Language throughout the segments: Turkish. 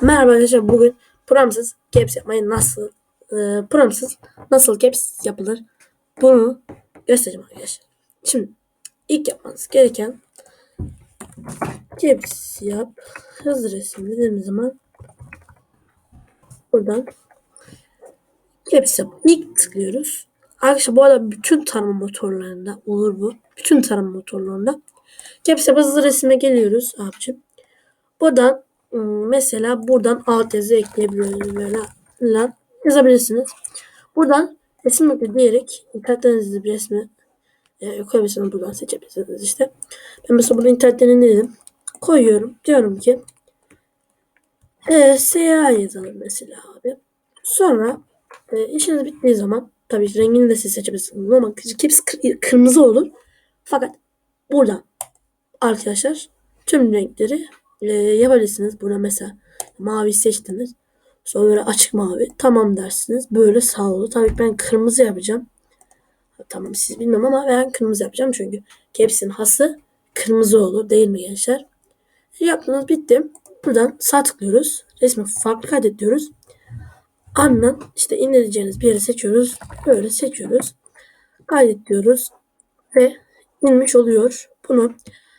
Merhaba arkadaşlar bugün pramsız caps yapmayı nasıl e, pramsız nasıl caps yapılır bunu göstereceğim arkadaşlar. Şimdi ilk yapmanız gereken caps yap hızlı resim dediğimiz zaman buradan caps yap ilk tıklıyoruz. Arkadaşlar bu arada bütün tarama motorlarında olur bu. Bütün tarama motorlarında caps yap hızlı resime geliyoruz abicim. Buradan mesela buradan alt yazı ekleyebiliyoruz böyle lan yazabilirsiniz. Buradan resim ekle diyerek internetinizi bir resmi e, koyabilirsiniz buradan seçebilirsiniz işte. Ben mesela burada internetten indirdim. Koyuyorum. Diyorum ki e, SEA yazalım mesela abi. Sonra e, işiniz bittiği zaman tabii rengini de siz seçebilirsiniz ama kır- kırmızı olur. Fakat buradan arkadaşlar tüm renkleri e, yapabilirsiniz. Burada mesela mavi seçtiniz. Sonra böyle açık mavi. Tamam dersiniz. Böyle sağ oldu. Tabii ki ben kırmızı yapacağım. Tamam siz bilmem ama ben kırmızı yapacağım. Çünkü caps'in hası kırmızı olur. Değil mi gençler? Yaptınız bitti. Buradan sağ tıklıyoruz. Resmi farklı kaydet diyoruz. Ardından işte indireceğiniz bir yeri seçiyoruz. Böyle seçiyoruz. Kaydet diyoruz. Ve inmiş oluyor. Bunu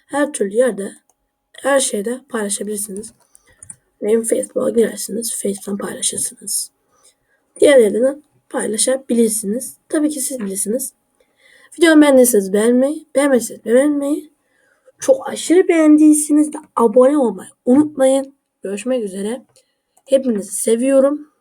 her türlü yerde her şeyde paylaşabilirsiniz. Benim Facebook'a girersiniz. Facebook'tan paylaşırsınız. Diğer yerden paylaşabilirsiniz. Tabii ki siz bilirsiniz. Videomu beğendiyseniz beğenmeyi, beğenmediyseniz beğenmeyi, çok aşırı beğendiyseniz de abone olmayı unutmayın. Görüşmek üzere. Hepinizi seviyorum.